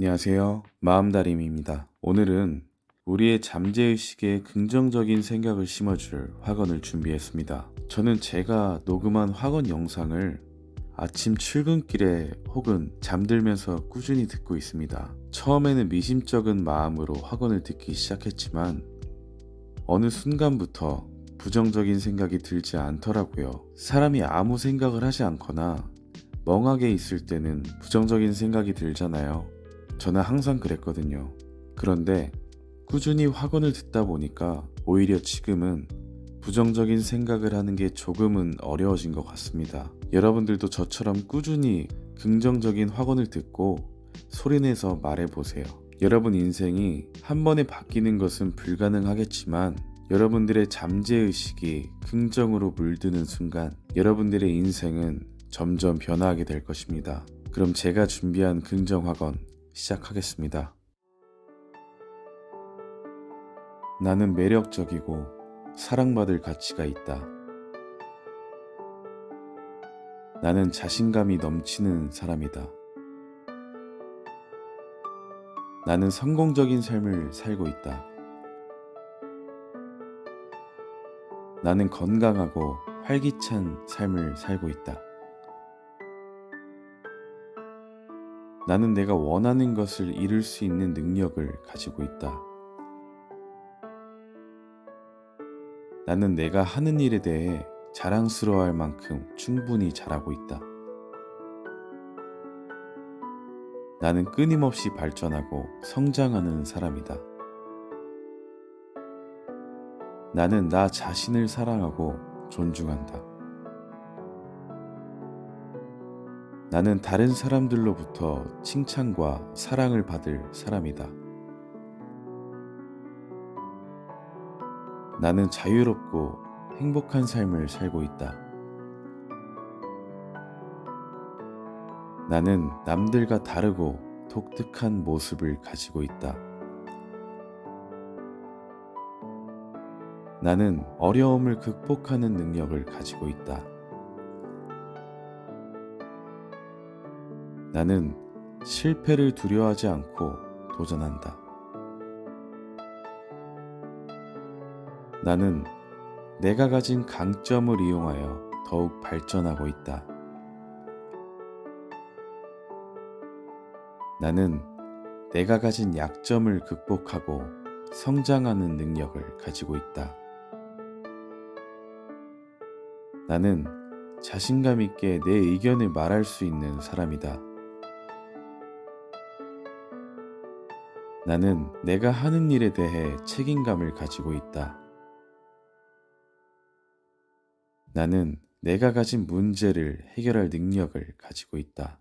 안녕하세요. 마음다림입니다. 오늘은 우리의 잠재의식에 긍정적인 생각을 심어줄 화건을 준비했습니다. 저는 제가 녹음한 화건 영상을 아침 출근길에 혹은 잠들면서 꾸준히 듣고 있습니다. 처음에는 미심쩍은 마음으로 화건을 듣기 시작했지만 어느 순간부터 부정적인 생각이 들지 않더라고요. 사람이 아무 생각을 하지 않거나 멍하게 있을 때는 부정적인 생각이 들잖아요. 저는 항상 그랬거든요. 그런데 꾸준히 학원을 듣다 보니까 오히려 지금은 부정적인 생각을 하는 게 조금은 어려워진 것 같습니다. 여러분들도 저처럼 꾸준히 긍정적인 학원을 듣고 소리내서 말해보세요. 여러분 인생이 한 번에 바뀌는 것은 불가능하겠지만 여러분들의 잠재의식이 긍정으로 물드는 순간 여러분들의 인생은 점점 변화하게 될 것입니다. 그럼 제가 준비한 긍정학원 시작하겠습니다. 나는 매력적이고 사랑받을 가치가 있다. 나는 자신감이 넘치는 사람이다. 나는 성공적인 삶을 살고 있다. 나는 건강하고 활기찬 삶을 살고 있다. 나는 내가 원하는 것을 이룰 수 있는 능력을 가지고 있다. 나는 내가 하는 일에 대해 자랑스러워할 만큼 충분히 잘하고 있다. 나는 끊임없이 발전하고 성장하는 사람이다. 나는 나 자신을 사랑하고 존중한다. 나는 다른 사람들로부터 칭찬과 사랑을 받을 사람이다. 나는 자유롭고 행복한 삶을 살고 있다. 나는 남들과 다르고 독특한 모습을 가지고 있다. 나는 어려움을 극복하는 능력을 가지고 있다. 나는 실패를 두려워하지 않고 도전한다. 나는 내가 가진 강점을 이용하여 더욱 발전하고 있다. 나는 내가 가진 약점을 극복하고 성장하는 능력을 가지고 있다. 나는 자신감 있게 내 의견을 말할 수 있는 사람이다. 나는 내가 하는 일에 대해 책임감을 가지고 있다. 나는 내가 가진 문제를 해결할 능력을 가지고 있다.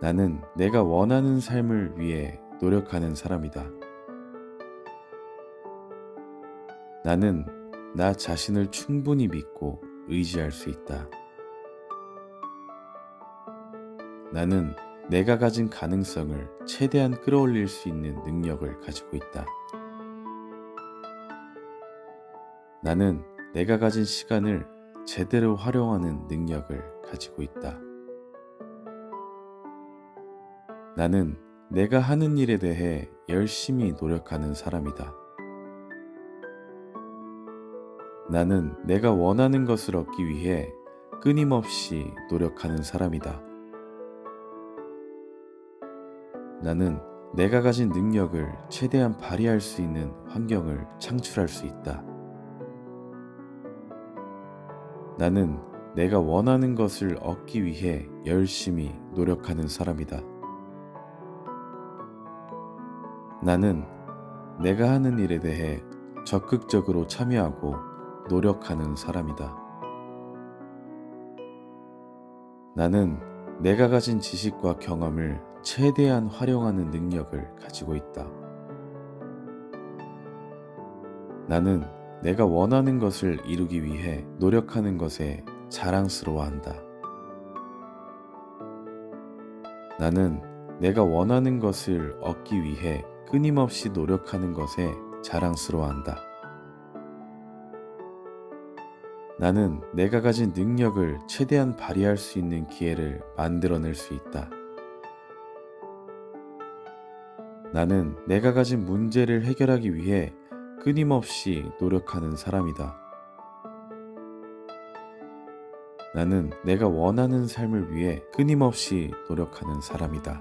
나는 내가 원하는 삶을 위해 노력하는 사람이다. 나는 나 자신을 충분히 믿고 의지할 수 있다. 나는 내가 가진 가능성을 최대한 끌어올릴 수 있는 능력을 가지고 있다. 나는 내가 가진 시간을 제대로 활용하는 능력을 가지고 있다. 나는 내가 하는 일에 대해 열심히 노력하는 사람이다. 나는 내가 원하는 것을 얻기 위해 끊임없이 노력하는 사람이다. 나는 내가 가진 능력을 최대한 발휘할 수 있는 환경을 창출할 수 있다. 나는 내가 원하는 것을 얻기 위해 열심히 노력하는 사람이다. 나는 내가 하는 일에 대해 적극적으로 참여하고 노력하는 사람이다. 나는 내가 가진 지식과 경험을 최대한 활용하는 능력을 가지고 있다. 나는 내가 원하는 것을 이루기 위해 노력하는 것에 자랑스러워한다. 나는 내가 원하는 것을 얻기 위해 끊임없이 노력하는 것에 자랑스러워한다. 나는 내가 가진 능력을 최대한 발휘할 수 있는 기회를 만들어낼 수 있다. 나는 내가 가진 문제를 해결하기 위해 끊임없이 노력하는 사람이다. 나는 내가 원하는 삶을 위해 끊임없이 노력하는 사람이다.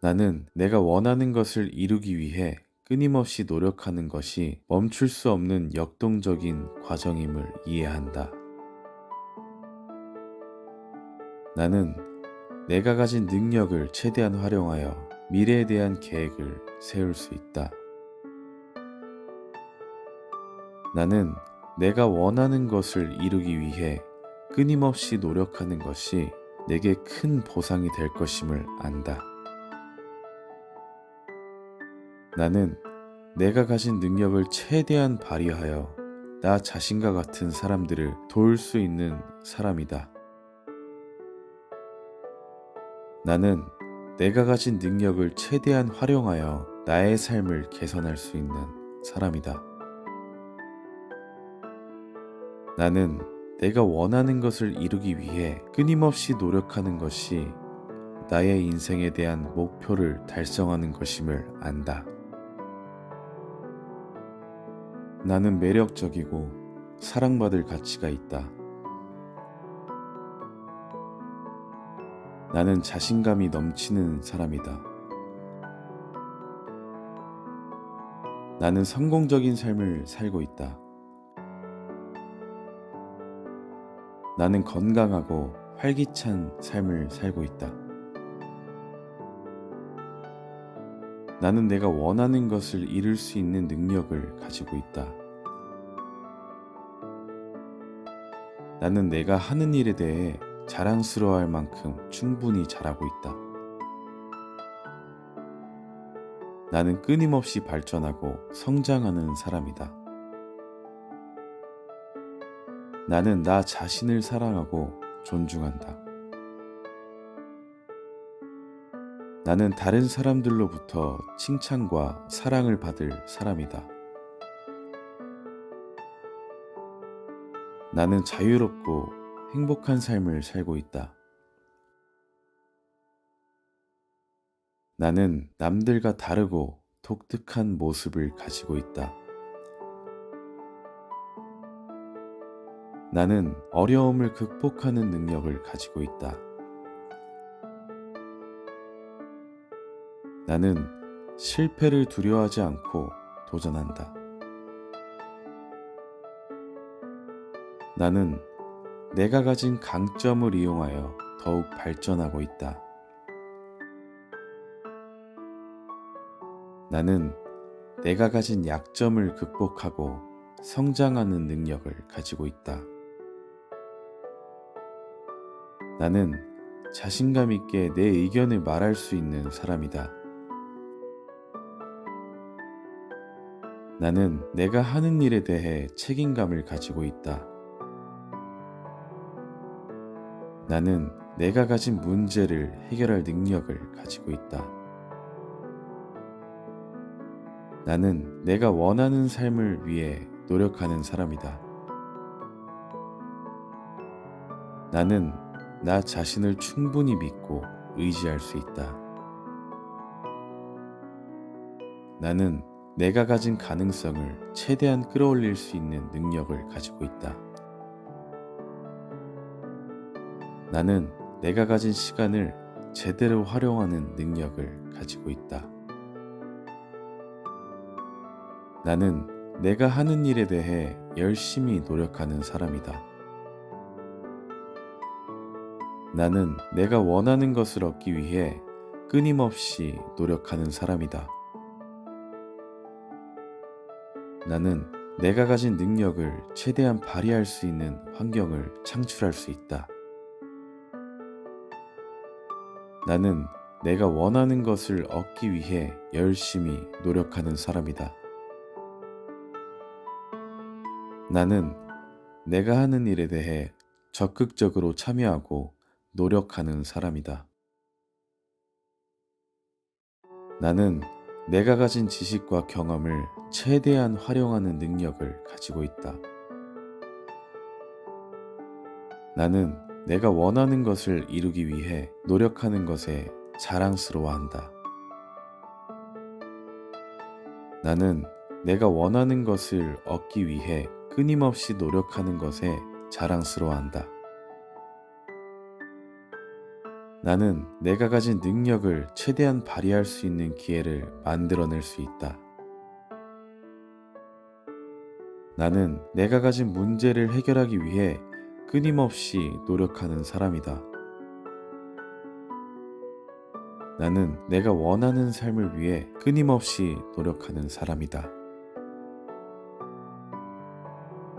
나는 내가 원하는 것을 이루기 위해 끊임없이 노력하는 것이 멈출 수 없는 역동적인 과정임을 이해한다. 나는 내가 가진 능력을 최대한 활용하여 미래에 대한 계획을 세울 수 있다. 나는 내가 원하는 것을 이루기 위해 끊임없이 노력하는 것이 내게 큰 보상이 될 것임을 안다. 나는 내가 가진 능력을 최대한 발휘하여 나 자신과 같은 사람들을 도울 수 있는 사람이다. 나는 내가 가진 능력을 최대한 활용하여 나의 삶을 개선할 수 있는 사람이다. 나는 내가 원하는 것을 이루기 위해 끊임없이 노력하는 것이 나의 인생에 대한 목표를 달성하는 것임을 안다. 나는 매력적이고 사랑받을 가치가 있다. 나는 자신감이 넘치는 사람이다. 나는 성공적인 삶을 살고 있다. 나는 건강하고 활기찬 삶을 살고 있다. 나는 내가 원하는 것을 이룰 수 있는 능력을 가지고 있다. 나는 내가 하는 일에 대해 자랑스러워할 만큼 충분히 잘하고 있다. 나는 끊임없이 발전하고 성장하는 사람이다. 나는 나 자신을 사랑하고 존중한다. 나는 다른 사람들로부터 칭찬과 사랑을 받을 사람이다. 나는 자유롭고 행복한 삶을 살고 있다. 나는 남들과 다르고 독특한 모습을 가지고 있다. 나는 어려움을 극복하는 능력을 가지고 있다. 나는 실패를 두려워하지 않고 도전한다. 나는 내가 가진 강점을 이용하여 더욱 발전하고 있다. 나는 내가 가진 약점을 극복하고 성장하는 능력을 가지고 있다. 나는 자신감 있게 내 의견을 말할 수 있는 사람이다. 나는 내가 하는 일에 대해 책임감을 가지고 있다. 나는 내가 가진 문제를 해결할 능력을 가지고 있다. 나는 내가 원하는 삶을 위해 노력하는 사람이다. 나는 나 자신을 충분히 믿고 의지할 수 있다. 나는 내가 가진 가능성을 최대한 끌어올릴 수 있는 능력을 가지고 있다. 나는 내가 가진 시간을 제대로 활용하는 능력을 가지고 있다. 나는 내가 하는 일에 대해 열심히 노력하는 사람이다. 나는 내가 원하는 것을 얻기 위해 끊임없이 노력하는 사람이다. 나는 내가 가진 능력을 최대한 발휘할 수 있는 환경을 창출할 수 있다. 나는 내가 원하는 것을 얻기 위해 열심히 노력하는 사람이다. 나는 내가 하는 일에 대해 적극적으로 참여하고 노력하는 사람이다. 나는 내가 가진 지식과 경험을 최대한 활용하는 능력을 가지고 있다. 나는 내가 원하는 것을 이루기 위해 노력하는 것에 자랑스러워한다. 나는 내가 원하는 것을 얻기 위해 끊임없이 노력하는 것에 자랑스러워한다. 나는 내가 가진 능력을 최대한 발휘할 수 있는 기회를 만들어낼 수 있다. 나는 내가 가진 문제를 해결하기 위해 끊임없이 노력하는 사람이다. 나는 내가 원하는 삶을 위해 끊임없이 노력하는 사람이다.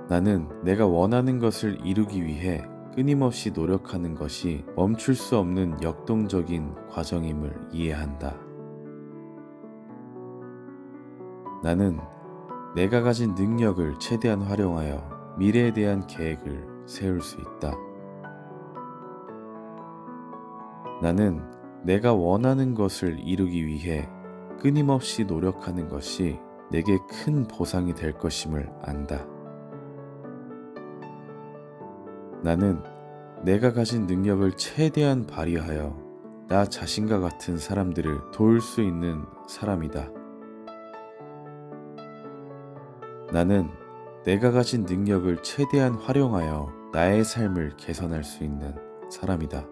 나는 내가 원하는 것을 이루기 위해 끊임없이 노력하는 것이 멈출 수 없는 역동적인 과정임을 이해한다. 나는 내가 가진 능력을 최대한 활용하여 미래에 대한 계획을 세울 수 있다. 나는 내가 원하는 것을 이루기 위해 끊임없이 노력하는 것이 내게 큰 보상이 될 것임을 안다. 나는 내가 가진 능력을 최대한 발휘하여 나 자신과 같은 사람들을 도울 수 있는 사람이다. 나는 내가 가진 능력을 최대한 활용하여 나의 삶을 개선할 수 있는 사람이다.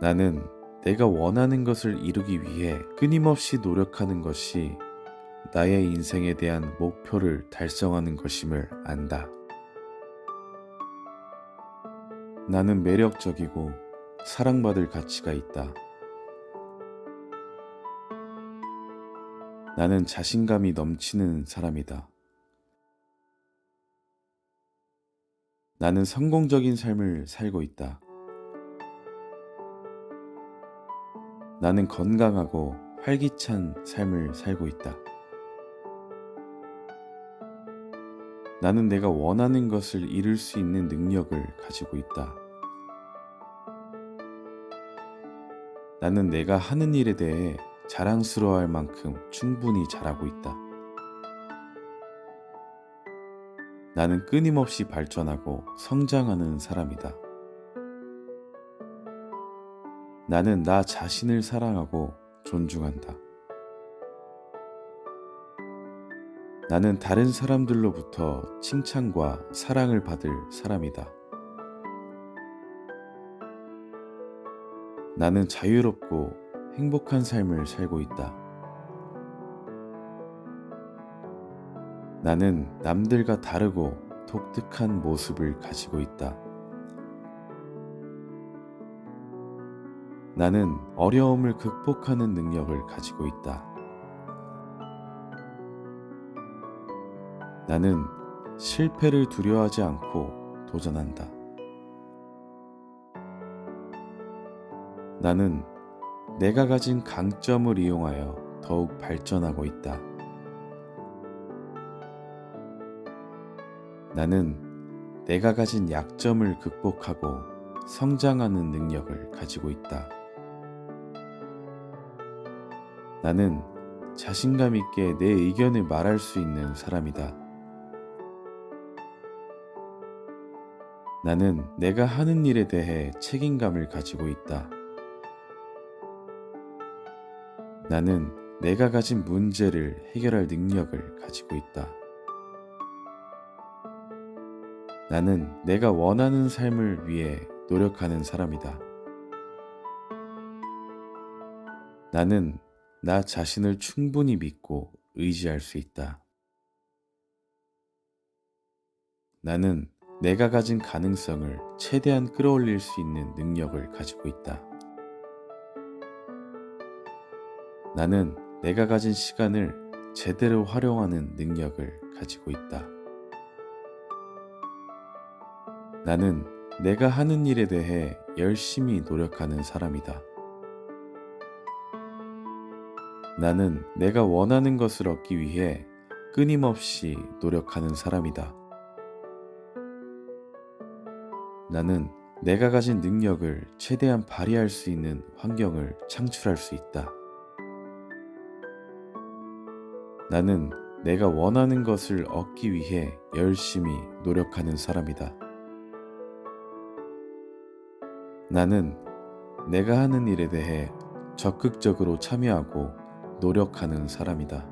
나는 내가 원하는 것을 이루기 위해 끊임없이 노력하는 것이 나의 인생에 대한 목표를 달성하는 것임을 안다. 나는 매력적이고 사랑받을 가치가 있다. 나는 자신감이 넘치는 사람이다. 나는 성공적인 삶을 살고 있다. 나는 건강하고 활기찬 삶을 살고 있다. 나는 내가 원하는 것을 이룰 수 있는 능력을 가지고 있다. 나는 내가 하는 일에 대해 자랑스러워할 만큼 충분히 잘하고 있다. 나는 끊임없이 발전하고 성장하는 사람이다. 나는 나 자신을 사랑하고 존중한다. 나는 다른 사람들로부터 칭찬과 사랑을 받을 사람이다. 나는 자유롭고 행복한 삶을 살고 있다. 나는 남들과 다르고 독특한 모습을 가지고 있다. 나는 어려움을 극복하는 능력을 가지고 있다. 나는 실패를 두려워하지 않고 도전한다. 나는 내가 가진 강점을 이용하여 더욱 발전하고 있다. 나는 내가 가진 약점을 극복하고 성장하는 능력을 가지고 있다. 나는 자신감 있게 내 의견을 말할 수 있는 사람이다. 나는 내가 하는 일에 대해 책임감을 가지고 있다. 나는 내가 가진 문제를 해결할 능력을 가지고 있다. 나는 내가 원하는 삶을 위해 노력하는 사람이다. 나는 나 자신을 충분히 믿고 의지할 수 있다. 나는 내가 가진 가능성을 최대한 끌어올릴 수 있는 능력을 가지고 있다. 나는 내가 가진 시간을 제대로 활용하는 능력을 가지고 있다. 나는 내가 하는 일에 대해 열심히 노력하는 사람이다. 나는 내가 원하는 것을 얻기 위해 끊임없이 노력하는 사람이다. 나는 내가 가진 능력을 최대한 발휘할 수 있는 환경을 창출할 수 있다. 나는 내가 원하는 것을 얻기 위해 열심히 노력하는 사람이다. 나는 내가 하는 일에 대해 적극적으로 참여하고 노력하는 사람이다.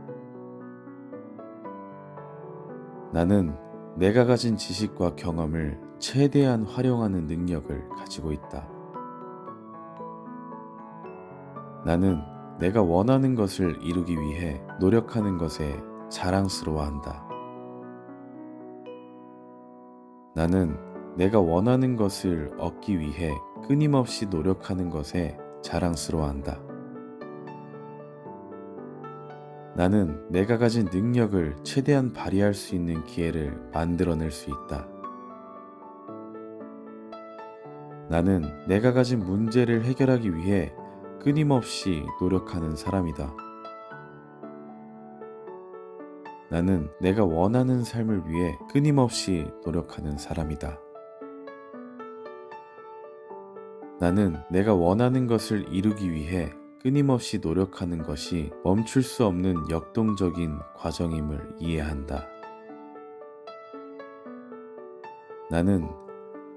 나는 내가 가진 지식과 경험을 최대한 활용하는 능력을 가지고 있다. 나는 내가 원하는 것을 이루기 위해 노력하는 것에 자랑스러워한다. 나는 내가 원하는 것을 얻기 위해 끊임없이 노력하는 것에 자랑스러워한다. 나는 내가 가진 능력을 최대한 발휘할 수 있는 기회를 만들어낼 수 있다. 나는 내가 가진 문제를 해결하기 위해 끊임없이 노력하는 사람이다. 나는 내가 원하는 삶을 위해 끊임없이 노력하는 사람이다. 나는 내가 원하는 것을 이루기 위해 끊임없이 노력하는 것이 멈출 수 없는 역동적인 과정임을 이해한다. 나는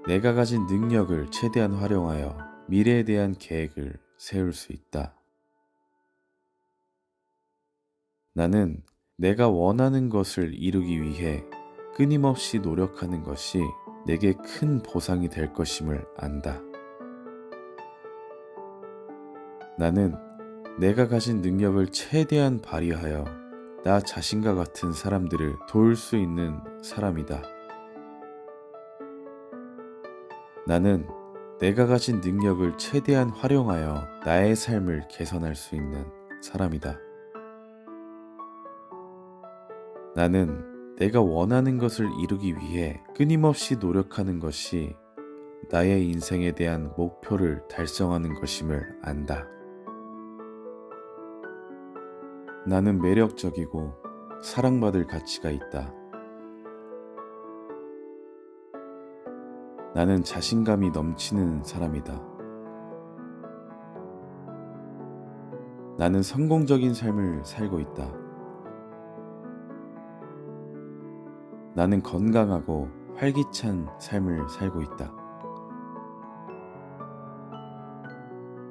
내가 가진 능력을 최대한 활용하여 미래에 대한 계획을 세울 수 있다. 나는 내가 원하는 것을 이루기 위해 끊임없이 노력하는 것이 내게 큰 보상이 될 것임을 안다. 나는 내가 가진 능력을 최대한 발휘하여 나 자신과 같은 사람들을 도울 수 있는 사람이다. 나는 내가 가진 능력을 최대한 활용하여 나의 삶을 개선할 수 있는 사람이다. 나는 내가 원하는 것을 이루기 위해 끊임없이 노력하는 것이 나의 인생에 대한 목표를 달성하는 것임을 안다. 나는 매력적이고 사랑받을 가치가 있다. 나는 자신감이 넘치는 사람이다. 나는 성공적인 삶을 살고 있다. 나는 건강하고 활기찬 삶을 살고 있다.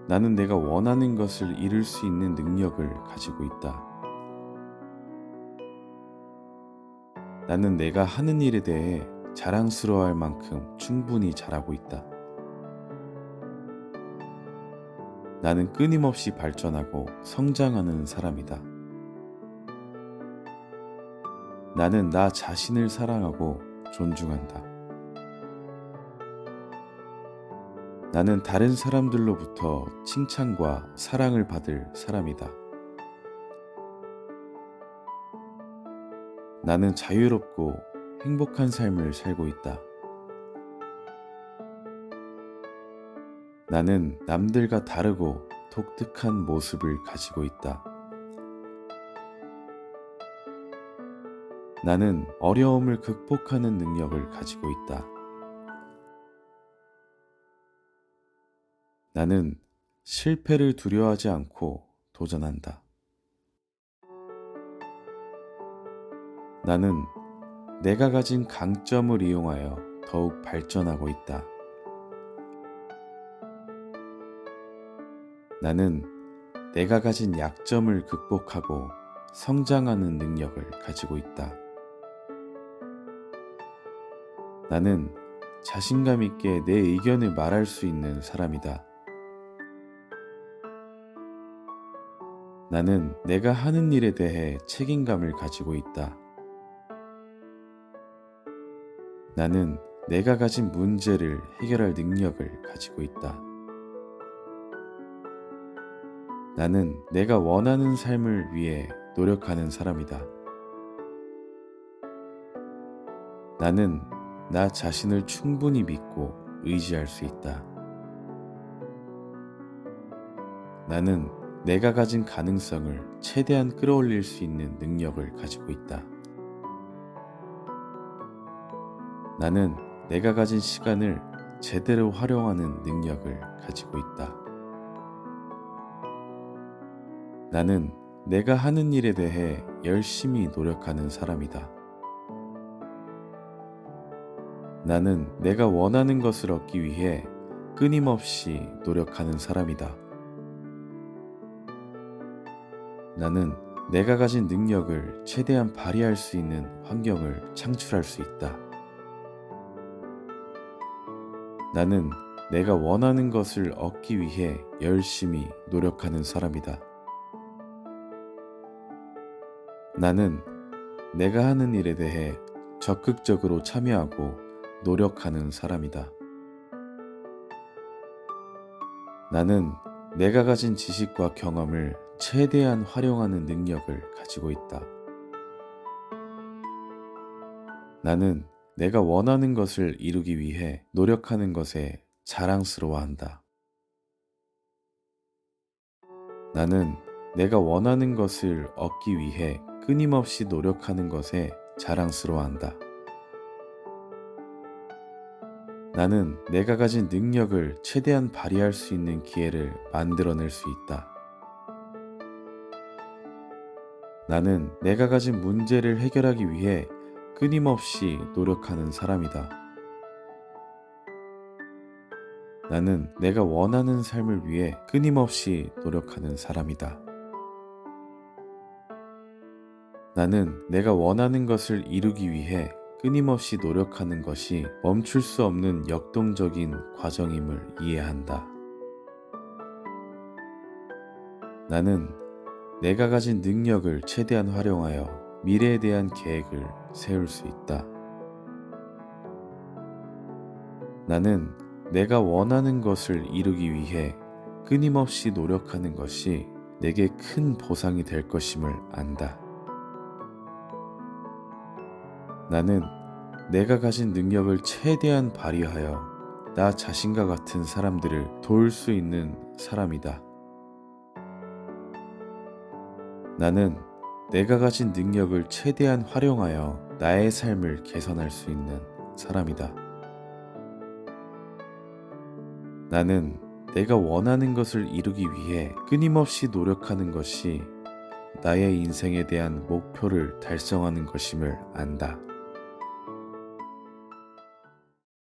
나는 내가 원하는 것을 이룰 수 있는 능력을 가지고 있다. 나는 내가 하는 일에 대해 자랑스러워할 만큼 충분히 잘하고 있다. 나는 끊임없이 발전하고 성장하는 사람이다. 나는 나 자신을 사랑하고 존중한다. 나는 다른 사람들로부터 칭찬과 사랑을 받을 사람이다. 나는 자유롭고 행복한 삶을 살고 있다. 나는 남들과 다르고 독특한 모습을 가지고 있다. 나는 어려움을 극복하는 능력을 가지고 있다. 나는 실패를 두려워하지 않고 도전한다. 나는 내가 가진 강점을 이용하여 더욱 발전하고 있다. 나는 내가 가진 약점을 극복하고 성장하는 능력을 가지고 있다. 나는 자신감 있게 내 의견을 말할 수 있는 사람이다. 나는 내가 하는 일에 대해 책임감을 가지고 있다. 나는 내가 가진 문제를 해결할 능력을 가지고 있다. 나는 내가 원하는 삶을 위해 노력하는 사람이다. 나는 나 자신을 충분히 믿고 의지할 수 있다. 나는 내가 가진 가능성을 최대한 끌어올릴 수 있는 능력을 가지고 있다. 나는 내가 가진 시간을 제대로 활용하는 능력을 가지고 있다. 나는 내가 하는 일에 대해 열심히 노력하는 사람이다. 나는 내가 원하는 것을 얻기 위해 끊임없이 노력하는 사람이다. 나는 내가 가진 능력을 최대한 발휘할 수 있는 환경을 창출할 수 있다. 나는 내가 원하는 것을 얻기 위해 열심히 노력하는 사람이다. 나는 내가 하는 일에 대해 적극적으로 참여하고 노력하는 사람이다. 나는 내가 가진 지식과 경험을 최대한 활용하는 능력을 가지고 있다. 나는 내가 원하는 것을 이루기 위해 노력하는 것에 자랑스러워한다. 나는 내가 원하는 것을 얻기 위해 끊임없이 노력하는 것에 자랑스러워한다. 나는 내가 가진 능력을 최대한 발휘할 수 있는 기회를 만들어낼 수 있다. 나는 내가 가진 문제를 해결하기 위해 끊임없이 노력하는 사람이다. 나는 내가 원하는 삶을 위해 끊임없이 노력하는 사람이다. 나는 내가 원하는 것을 이루기 위해 끊임없이 노력하는 것이 멈출 수 없는 역동적인 과정임을 이해한다. 나는 내가 가진 능력을 최대한 활용하여 미래에 대한 계획을 세울 수 있다. 나는 내가 원하는 것을 이루기 위해 끊임없이 노력하는 것이 내게 큰 보상이 될 것임을 안다. 나는 내가 가진 능력을 최대한 발휘하여 나 자신과 같은 사람들을 도울 수 있는 사람이다. 나는 내가 가진 능력을 최대한 활용하여 나의 삶을 개선할 수 있는 사람이다. 나는 내가 원하는 것을 이루기 위해 끊임없이 노력하는 것이 나의 인생에 대한 목표를 달성하는 것임을 안다.